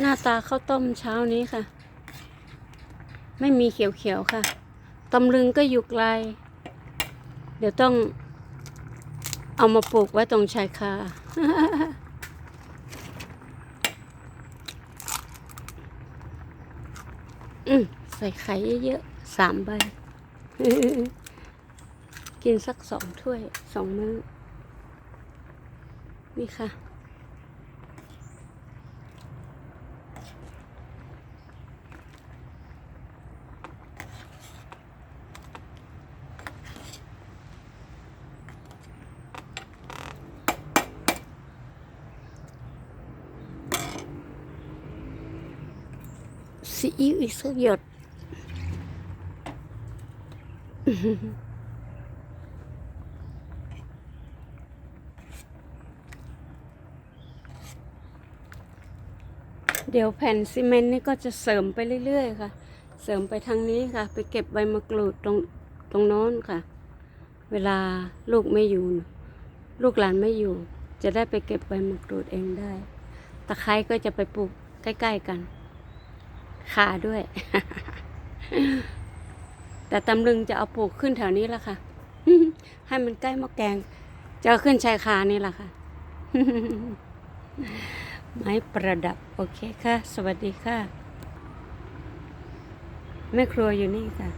หน้าตาข้าวต้มเช้านี้ค่ะ ไม่มีเขียวๆค่ะตำลึงก็อยู่ไกล เดี๋ยวต้องเอามาปลูกไว้ตรงชายคา อืมใส่ไข่เยอะๆสามใบ กินสักสองถ้วยสองมื้อ นี่ค่ะ ซีอิ๊วอีกสักหยดเดี๋ยวแผ่นซีเมนต์นี่ก็จะเสริมไปเรื่อยๆค่ะ เสริมไปทางนี้ค่ะ ไปเก็บใบมะกรูดตรงตรงโน้นค่ะ เวลาลูกไม่อยู่ ลูกหลานไม่อยู่ จะได้ไปเก็บใบมะกรูดเองได้ ตะไคร้ก็จะไปปลูกใกล้ ๆ กัน ขาด้วย แต่ตำลึงจะเอาปลูกขึ้นแถวนี้ละค่ะ ให้มันใกล้หมะแกง จะเอาขึ้นชายคานี่แหละค่ะ ไม้ประดับ โอเคค่ะ สวัสดีค่ะแม่ครัวอยู่นี่ค่ะ